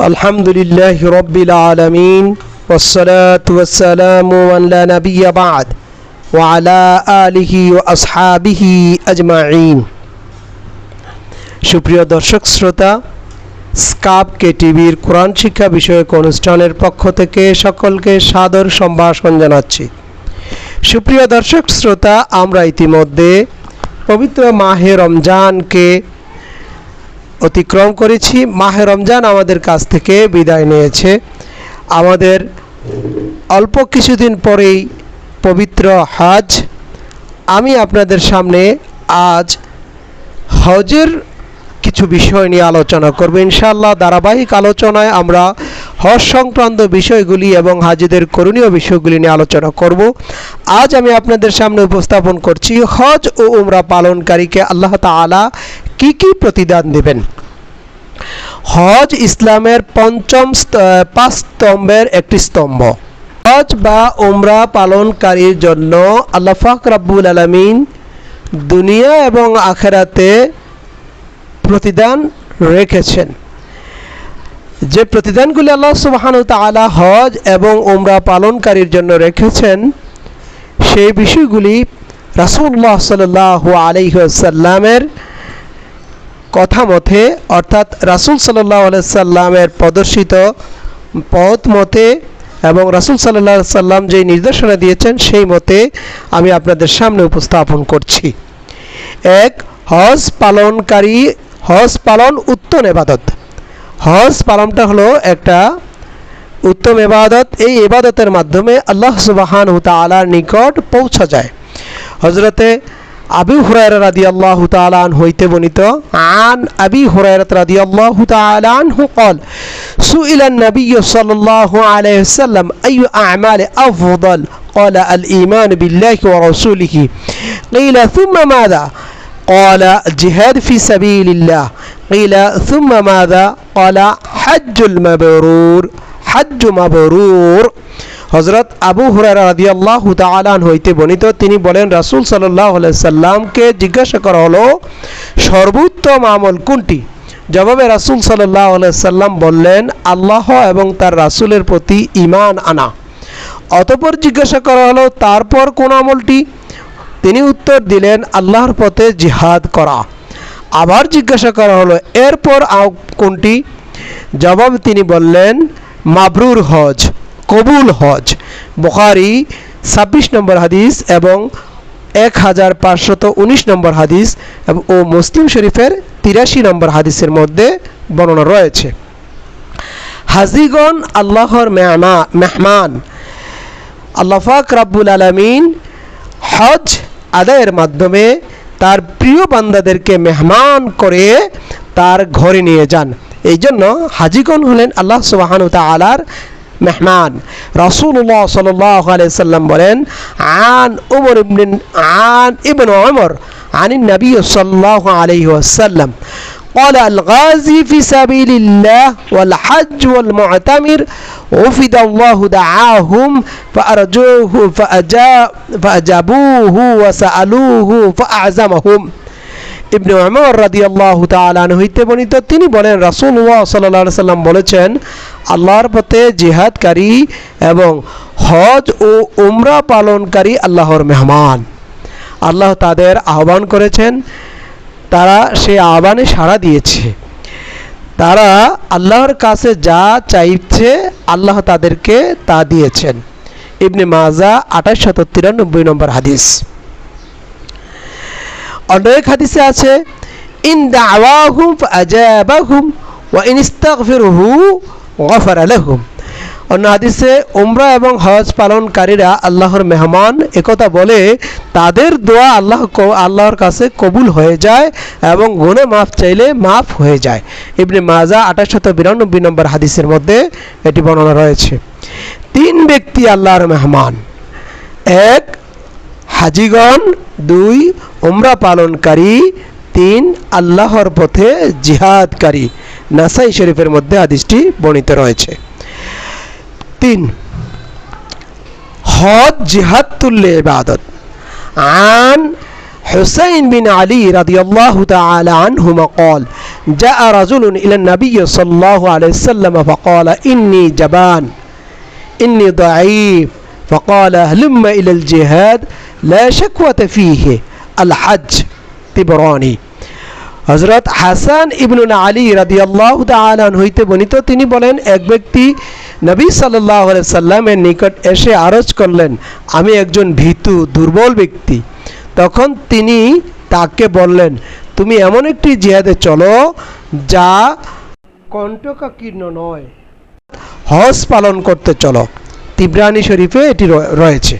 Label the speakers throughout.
Speaker 1: الحمد لله رب العالمين والصلاة والسلام من لا نبي بعد وعلى آله وأصحابه أجمعين সুপ্রিয় দর্শক শ্রোতা স্কাপ কে টিভির কোরআন শিক্ষা বিষয়ক অনুষ্ঠানের পক্ষ থেকে সকলকে সাদর সম্ভাষণ জানাচ্ছি সুপ্রিয় দর্শক শ্রোতা আমরা ইতিমধ্যে পবিত্র মাহে রমজানকে অতিক্রম করেছি। মাহে রমজান আমাদের কাছ থেকে বিদায় নিয়েছে। আমাদের অল্প কিছুদিন পরেই পবিত্র হজ। আমি আপনাদের সামনে আজ হজের কিছু বিষয় নিয়ে আলোচনা করব। ইনশাআল্লাহ ধারাবাহিক আলোচনায় আমরা হজ সংক্রান্ত বিষয়গুলি এবং হাজিদের করণীয় বিষয়গুলি নিয়ে আলোচনা করব। আজ আমি আপনাদের সামনে উপস্থাপন করছি হজ ও উমরা পালনকারীকে। আল্লাহ তাআলা কি কি প্রতিদান দেবেন? হজ ইসলামের পঞ্চম পাঁচ স্তম্ভের একটি স্তম্ভ। হজ বা উমরা পালনকারীর জন্য আল্লাহ ফাক রাব্বুল আলামিন দুনিয়া এবং আখেরাতে প্রতিদান রেখেছেন। যে প্রতিদানগুলি আল্লাহ সুবহান তাআলা হজ এবং উমরা পালনকারীর জন্য রেখেছেন, সেই বিষয়গুলি রাসূলুল্লাহ সাল্লাল্লাহু আলাইহি ওয়াসাল্লামের কথা মতে, অর্থাৎ রাসূল আলাইহি সাল্লামের প্রদর্শিত পথ মতে এবং রাসূল আলাইহি সাল্লাম যেই নির্দেশনা দিয়েছেন সেই মতে আমি আপনাদের সামনে উপস্থাপন করছি। এক, হজ পালনকারী, হজ পালন উত্তম এবাদত। হজ পালনটা হলো একটা উত্তম এবাদত। এই এবাদতের মাধ্যমে আল্লাহ সুবাহান তালার নিকট পৌঁছা যায়। হজরতে আবি হুরায়রা রাদি আল্লাহ তালান হইতে বনিত আন আবি হুরায়রাত রাদি আল্লাহ তালান হু قال سئل النبي صلى الله عليه وسلم أي أعمال أفضل قال الإيمان بالله ورسوله قيل ثم ماذا قال جهاد في سبيل الله قيل ثم ماذا قال حج المبرور حج مبرور হজরত আবু হুরারা রাদিয়াল্লাহু তাআলা হইতে বর্ণিত, তিনি বলেন, রাসূল আলাইহি সাল্লামকে জিজ্ঞাসা করা হলো, সর্বোত্তম আমল কোনটি? জবাবে রাসূল আলাইহি সাল্লাম বললেন, আল্লাহ এবং তার রাসূলের প্রতি ঈমান আনা। অতঃপর জিজ্ঞাসা করা হলো, তারপর কোন আমলটি? তিনি উত্তর দিলেন, আল্লাহর পথে জিহাদ করা। আবার জিজ্ঞাসা করা হলো, এরপর কোনটি? জবাব তিনি বললেন, মাবরুর হজ। কবুল হজ। বুখারি ছাব্বিশ নম্বর হাদিস এবং এক হাজার পাঁচশত উনিশ নম্বর হাদিস ও মুসলিম শরীফের তিরাশি নম্বর হাদিসের মধ্যে বর্ণনা রয়েছে। হাজিগণ আল্লাহর মেহমা, মেহমান। আল্লাফাক রাব্বুল আলামিন হজ আদায়ের মাধ্যমে তার প্রিয় বান্দাদেরকে মেহমান করে তার ঘরে নিয়ে যান। এই জন্য হাজিগণ হলেন আল্লাহ সুবাহানু তালার মেহমান রাসূলুল্লাহ সাল্লাল্লাহু আলাইহি সাল্লাম বলেন আন উমর ইবনে আন ইবনে উমর عن النبي صلى الله عليه وسلم قال الغازي في سبيل الله والحج والمعتمر وفد الله دعاهم فأرجوه فأجا فأجابوه وسألوه فأعزمهم ইবনে উমর রাদিয়াল্লাহু তাআলা আনহু হইতে বর্ণিত, তিনি বলেন, রাসূলুল্লাহ সাল্লাল্লাহু আলাইহি সাল্লাম বলেছেন, আল্লাহর পথে জিহাদকারী এবং হজ ও উমরা পালনকারী আল্লাহর মেহমান। আল্লাহ তাদের আহ্বান করেছেন, তারা সেই আহ্বানে সাড়া দিয়েছে। তারা আল্লাহর কাছে যা চাইছে, আল্লাহ তাদেরকে তা দিয়েছেন। ইবনে মাজা আঠাশ শত তিরানব্বই নম্বর হাদিস। অন্য এক হাদিসে আছে, ইন দাওয়াহুম ফাজাবাহুম ওয়া ইন ইস্তাগফিরহু গফারা লাহুম। অন্য হাদিসে উমরা এবং হজ পালনকারীরা আল্লাহর মেহমান, একথা বলে, তাদের দোয়া আল্লাহ আল্লাহর কাছে কবুল হয়ে যায় এবং গুণে মাফ চাইলে মাফ হয়ে যায়। ইবনে মাজা আঠাশশত বিরানব্বই নম্বর হাদিসের মধ্যে এটি বর্ণনা রয়েছে। তিন ব্যক্তি আল্লাহর মেহমান। এক হাজিগণ দুই উমরা পালনকারী তিন আল্লাহর পথে জিহাদকারী নাসাই শরীফের মধ্যে হাদিসটি বর্ণিত রয়েছে তিন হজ জিহাদ তুল্য ইবাদত আন حسين بن علي رضي الله تعالى عنهما قال جاء رجل إلى النبي صلى الله عليه وسلم فقال إني جبان إني ضعيف فقال هلم إلى الجهاد لا شكوة فيه الحج তিবরানি হজরত হাসান ইবনুন আলী রাদিয়াল্লাহু তাআলা হইতে বর্ণিত তিনি বলেন এক ব্যক্তি নবী সাল্লাল্লাহু আলাইহি সাল্লামের নিকট এসে আরজ করলেন আমি একজন ভীতু দুর্বল ব্যক্তি তখন তিনি তাকে বললেন তুমি এমন একটি জিহাদে চলো যা কণ্টকাকীর্ণ নয় হজ পালন করতে চলো তিব্রানি শরীফে এটি রয়ে- রয়েছে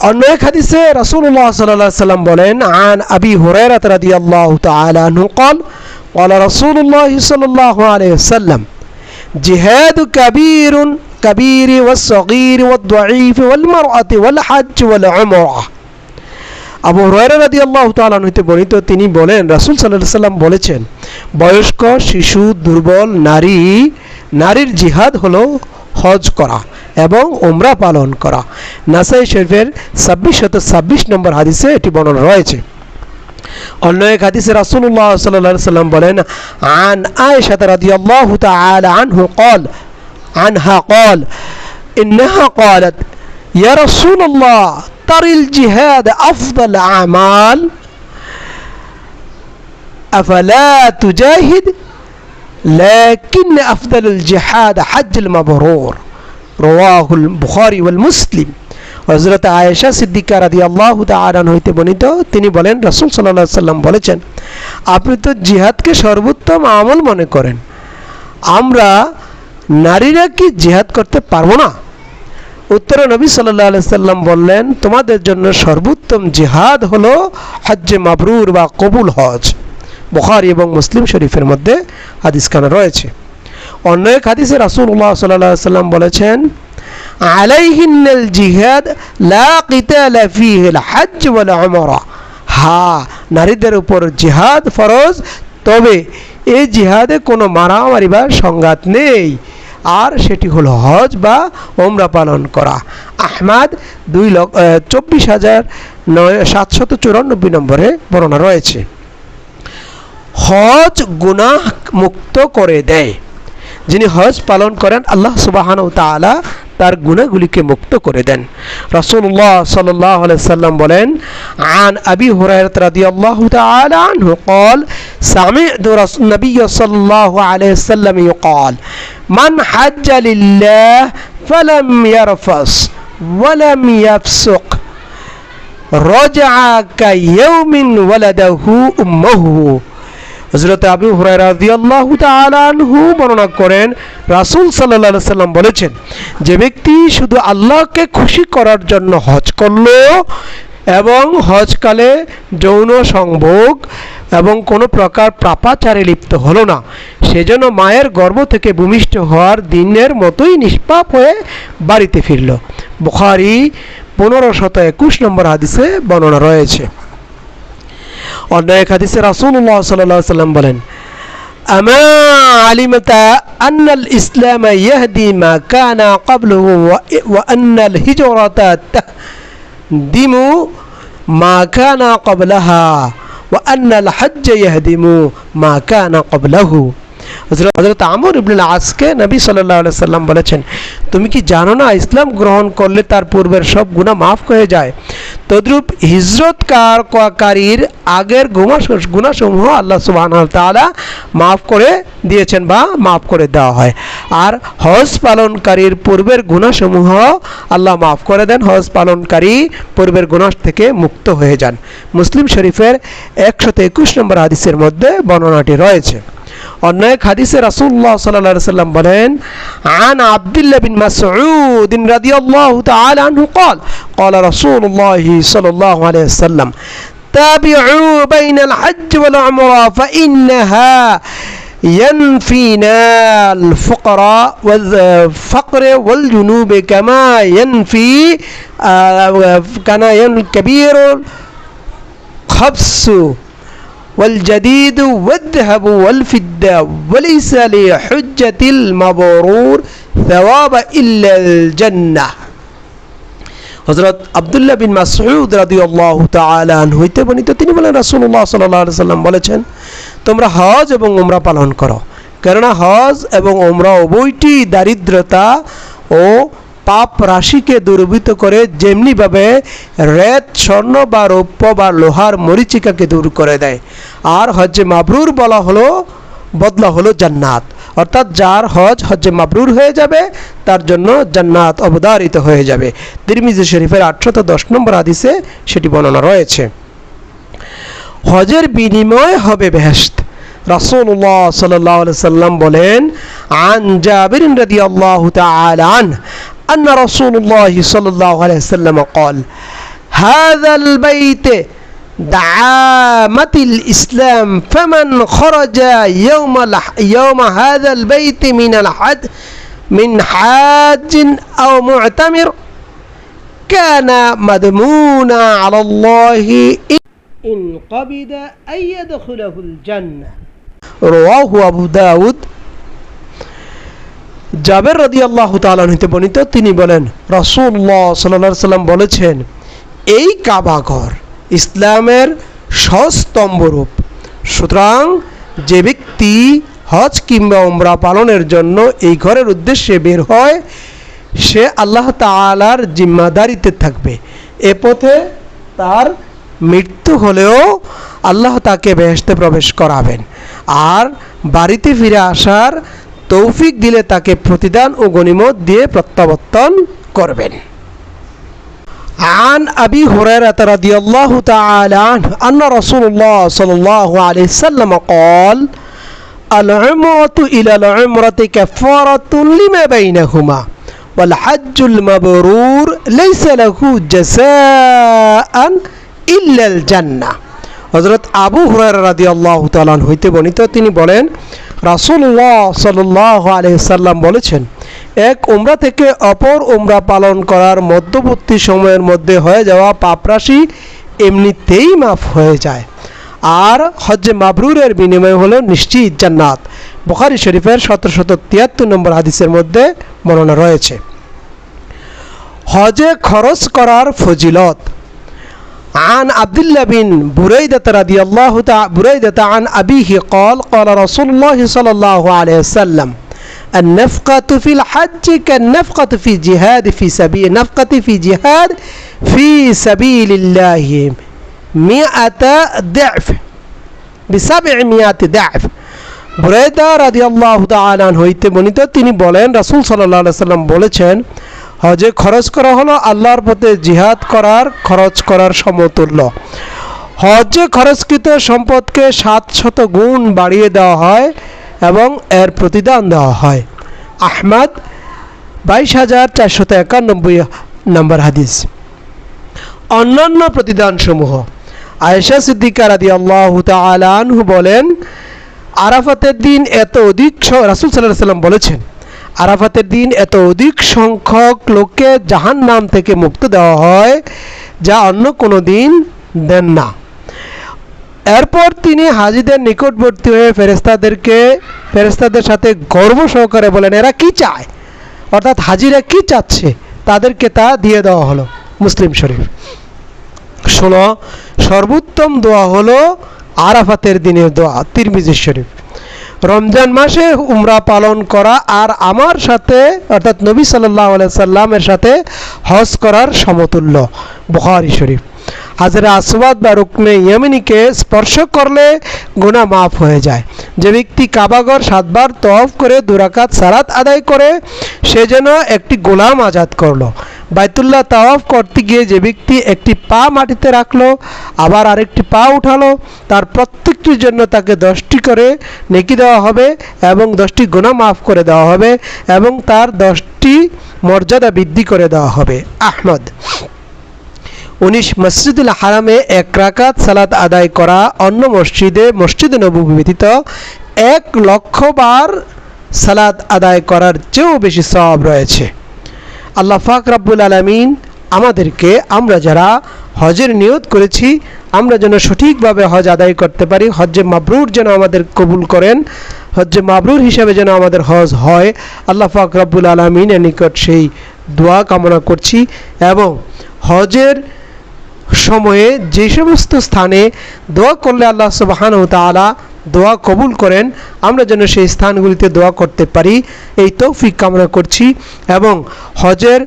Speaker 1: অন্য এক হাদিসে রাসূলুল্লাহ সাল্লাল্লাহু আলাইহি সাল্লাম বলেন আন আবি হুরায়রা রাদিয়াল্লাহু তাআলা আনহু قال قال رسول الله صلى الله عليه وسلم جهاد كبير كبير والصغير والضعيف والمرأة والحج والعمرة আবু হুরায়রা রাদিয়াল্লাহু তাআলা আনহু হইতে বর্ণিত তিনি বলেন রাসূল সাল্লাল্লাহু আলাইহি সাল্লাম বলেছেন বয়স্ক শিশু দুর্বল নারী নারীর জিহাদ হলো হজ করা এবং ওমরা পালন করা নাসাই শরীফের ছাব্বিশ শত ছাব্বিশ নম্বর হাদিসে এটি বর্ণনা রয়েছে অন্য এক হাদিসে রাসূলুল্লাহ সাল্লাল্লাহু আলাইহি সাল্লাম বলেন আন আয়েশা রাদিয়াল্লাহু তাআলা আনহু قال عنها قال إنها قالت يا رسول الله ترى الجهاد أفضل الأعمال أفلا تجاهد لكن أفضل الجهاد حج المبرور রওয়াহুল বুখারি ওয়াল মুসলিম। হজরত আয়েশা সিদ্দিকা রাদি আল্লাহ আরান হইতে বর্ণিত, তিনি বলেন, রসুল সাল্লাহ সাল্লাম বলেছেন, আপনি তো জিহাদকে সর্বোত্তম আমল মনে করেন। আমরা নারীরা কি জিহাদ করতে পারব না? উত্তরে নবী সাল্লাহ আলি সাল্লাম বললেন, তোমাদের জন্য সর্বোত্তম জিহাদ হল হজ্জে মাবরুর বা কবুল হজ। বুখারি এবং মুসলিম শরীফের মধ্যে আদিস রয়েছে। অন্য এক হাদিসে রাসূলুল্লাহ সাল্লাল্লাহু আলাইহি সাল্লাম বলেছেন আলাইহিন্নাল জিহাদ লা কিতালা ফীহিল হজ্জ ওয়াল উমরা। হ্যাঁ নারীদের উপর জিহাদ ফরজ, তবে এই জিহাদে কোনো মারামারি বা সংঘাত নেই। আর সেটি হলো হজ বা ওমরা পালন করা। আহমাদ দুই লক্ষ চব্বিশ হাজার নয়, সাতশত চুরানব্বই নম্বরে বর্ণনা রয়েছে। হজ গুনাহ মুক্ত করে দেয়। যিনি হজ পালন করেন আল্লাহ সুবাহান তাআলা তার গুণাগুলিকে মুক্ত করে দেন রাসূলুল্লাহ সাল্লাল্লাহু আলাইহি সাল্লাম বলেন আন আবি হুরায়রা রাদিয়াল্লাহু তাআলা আনহু قال سمعت رسول النبي صلى الله عليه وسلم يقال من حج لله فلم يرفث ولم يفسق رجع كيوم ولده أمه হজরত আবু তাআলা আনহু বর্ণনা করেন, রাসূল আলাইহি সাল্লাম বলেছেন, যে ব্যক্তি শুধু আল্লাহকে খুশি করার জন্য হজ করল এবং হজকালে যৌন সংভোগ এবং কোনো প্রকার পাপাচারে লিপ্ত হলো না, সেজন্য মায়ের গর্ভ থেকে ভূমিষ্ঠ হওয়ার দিনের মতোই নিষ্পাপ হয়ে বাড়িতে ফিরল। বুখারি পনেরো শত একুশ নম্বর হাদিসে বর্ণনা রয়েছে। অন্য এক হাদিসে রাসুল্লাহ সাল্লাহ সাল্লাম বলেন আমা আলিমতা আন্নাল ইসলাম ইয়াহদি মা কানা কাবলহু ওয়া আন্নাল হিজরাতা তাহদিমু মা কানা কাবলাহা ওয়া আন্নাল হজ্জ ইয়াহদিমু মা কানা কাবলাহু হজরত আমর ইবনুল আসকে নবী আলাইহি সাল্লাম বলেছেন, তুমি কি জানো না ইসলাম গ্রহণ করলে তার পূর্বের সব গুনাহ মাফ হয়ে যায়? তদ্রূপ হিজরত কারীর আগের গুমা গুণাসমূহ আল্লাহ সুবহানাহু ওয়া তাআলা মাফ করে দিয়েছেন বা মাফ করে দেওয়া হয়। আর হজ পালনকারীর পূর্বের গুণাসমূহ আল্লাহ মাফ করে দেন। হজ পালনকারী পূর্বের গুনাহ থেকে মুক্ত হয়ে যান। মুসলিম শরীফের একশত একুশ নম্বর হাদিসের মধ্যে বর্ণনাটি রয়েছে। অন্য এক হাদিসে রাসূলুল্লাহ সাল্লাল্লাহু আলাইহি সাল্লাম বলেন আন আব্দুল্লাহ বিন মাসউদ রাদিয়াল্লাহু তাআলা আনহু قال قال رسول الله صلى الله عليه وسلم تابعوا بين الحج والعمرة فإنها ينفينا الفقراء والفقر والجنوب كما ينفي آه، كما ينفي كبير الخبث والجديد والذهب والفضة وليس لحجة المبرور ثواب إلا الجنة হজরত আবদুল্লাহ বিন মাসউদ রাদিয়াল্লাহু তাআলা আনহু হইতে বর্ণিত তিনি বলেন রাসূলুল্লাহ সাল্লাল্লাহু আলাইহি সাল্লাম বলেছেন তোমরা হজ এবং ওমরা পালন করো কেননা হজ এবং ওমরা উভয়টি দারিদ্রতা ও পাপ রাশিকে দূরীভূত করে যেমনিভাবে রেত, স্বর্ণ বা রৌপ্য বা লোহার মরিচিকাকে দূর করে দেয়। আর হজ্জে মাবরুর বলা হলো, বদলা হলো জান্নাত। অর্থাৎ যার হজ হজ্জে মাবরুর হয়ে যাবে, তার জন্য জান্নাত অবধারিত হয়ে যাবে। তিরমিজি শরীফের আটশত দশ নম্বর আদিসে সেটি বর্ণনা রয়েছে। হজের বিনিময় হবে বেহেস্ত আলাইহি সাল্লাম বলেন, আন জাবির রাদিয়াল্লাহু তাআলা আন أن رسول الله صلى الله عليه وسلم قال هذا البيت دعامة الإسلام فمن خرج يوم يوم هذا البيت من الحج من حاج أو معتمر كان مذمونا على الله إن قبض أن يدخله الجنة. رواه أبو داود জাবের রদি আল্লাহ তালানিতে বর্ণিত, তিনি বলেন রসুল্লাহ সাল্লা সাল্লাম বলেছেন, এই কাবাঘর ইসলামের সস্তম্ভরূপ। সুতরাং যে ব্যক্তি হজ কিংবা উমরা পালনের জন্য এই ঘরের উদ্দেশ্যে বের হয়, সে আল্লাহ তালার জিম্মাদারিতে থাকবে। এ পথে তার মৃত্যু হলেও আল্লাহ তাকে বেহেশতে প্রবেশ করাবেন। আর বাড়িতে ফিরে আসার তৌফিক দিলে তাকে প্রতিদান ও গনিমত দিয়ে প্রত্যাবর্তন করবেন عن أبي هريرة رضي الله تعالى عنه أن رسول الله صلى الله عليه وسلم قال العمرة إلى العمرة كفارة لما بينهما والحج المبرور ليس له جزاء إلا الجنة হজরত আবু হুরার রাদি আল্লাহ তালান হইতে বর্ণিত তিনি বলেন রাসুল্লাহ সাল্লাহ আলহিসাল্লাম বলেছেন, এক উমরা থেকে অপর উমরা পালন করার মধ্যবর্তী সময়ের মধ্যে হয়ে যাওয়া পাপরাশি এমনিতেই মাফ হয়ে যায়। আর হজ্জে মাবরুরের বিনিময় হলো নিশ্চিত জান্নাত। বুখারি শরীফের সতেরো শত তিয়াত্তর নম্বর হাদিসের মধ্যে বর্ণনা রয়েছে। হজে খরচ করার ফজিলত عن عبد الله بن بريدة رضي الله تعالى بريدة عن أبيه قال قال رسول الله صلى الله عليه وسلم النفقة في الحج كالنفقة في جهاد في سبيل نفقة في جهاد في سبيل الله مئة ضعف بسبعمائة ضعف বুরাইদা রাদি আল্লাহ তালান হইতে বর্ণিত তিনি বলেন রাসুল সাল্লাহ সাল্লাম বলেছেন হজে খরচ করা হলো আল্লাহর পথে জিহাদ করার, খরচ করার সমতুল্য। হজে খরচকৃত সম্পদকে সাত শত গুণ বাড়িয়ে দেওয়া হয় এবং এর প্রতিদান দেওয়া হয়। আহমদ, বাইশ হাজার চারশত একানব্বই নম্বর হাদিস। অন্যান্য প্রতিদানসমূহ। আয়েশা সিদ্দিকা রাদি আল্লাহ তালু বলেন, আরাফাতের দিন এত অধিক রাসুল সাল্লাহ সাল্লাম বলেছেন। আরাফাতের দিন এত অধিক সংখ্যক লোককে জাহান নাম থেকে মুক্ত দেওয়া হয়, যা অন্য কোনো দিন দেন না। এরপর তিনি হাজিদের নিকটবর্তী হয়ে ফেরেস্তাদেরকে ফেরেস্তাদের সাথে গর্ব সহকারে বলেন, এরা কি চায়? অর্থাৎ হাজিরা কি চাচ্ছে? তাদেরকে তা দিয়ে দেওয়া হলো মুসলিম শরীফ। ষোলো সর্বোত্তম দোয়া হলো আরাফাতের দিনের দোয়া তিরমিজি শরীফ। রমজান মাসে উমরা পালন করা আর আমার সাথে, অর্থাৎ নবী সাল্লাহ সাল্লামের সাথে হজ করার সমতুল্য। বুখারি শরীফ। হাজারে আসবাদ বা রুকনে ইয়েমিনিকে স্পর্শ করলে গুণা মাফ হয়ে যায়। যে ব্যক্তি কাবাগর সাতবার তফ করে দুরাকাত সারাত আদায় করে, সে যেন একটি গোলাম আজাদ করল। বাইতুল্লাহ তাওয়াফ করতে গিয়ে যে ব্যক্তি একটি পা মাটিতে রাখল, আবার আরেকটি পা উঠালো, তার প্রত্যেকটির জন্য তাকে দশটি করে নেকি দেওয়া হবে এবং দশটি গুণা মাফ করে দেওয়া হবে এবং তার দশটি মর্যাদা বৃদ্ধি করে দেওয়া হবে। আহমদ। উনিশ, মসজিদুল হারামে এক রাকাত সালাত আদায় করা অন্য মসজিদে মসজিদে নবী ব্যতীত এক লক্ষ বার সালাত আদায় করার চেয়েও বেশি সব রয়েছে। আল্লাহ ফাক রাব্বুল আলমিন আমাদেরকে আমরা যারা হজের নিয়ত করেছি, আমরা যেন সঠিকভাবে হজ আদায় করতে পারি, হজ্জে মাবরুর যেন আমাদের কবুল করেন, হজ্জে মাবরুর হিসাবে যেন আমাদের হজ হয়। আল্লাহ ফাক রাব্বুল আলমিনের নিকট সেই দোয়া কামনা করছি এবং হজের সময়ে যে সমস্ত স্থানে দোয়া করলে আল্লাহ সুবাহান তালা দোয়া কবুল করেন, আমরা যেন সেই স্থানগুলিতে দোয়া করতে পারি। এই তৌফিক কামনা করছি এবং হজের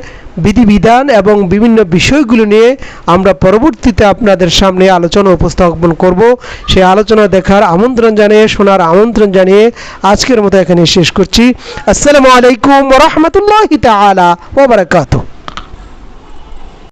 Speaker 1: বিধিবিধান এবং বিভিন্ন বিষয়গুলো নিয়ে আমরা পরবর্তীতে আপনাদের সামনে আলোচনা উপস্থাপন করব। সেই আলোচনা দেখার আমন্ত্রণ জানিয়ে, শোনার আমন্ত্রণ জানিয়ে আজকের মতো এখানে শেষ করছি। আসসালামু আলাইকুম রহমতুল্লাহ তালা ওবরাকাতু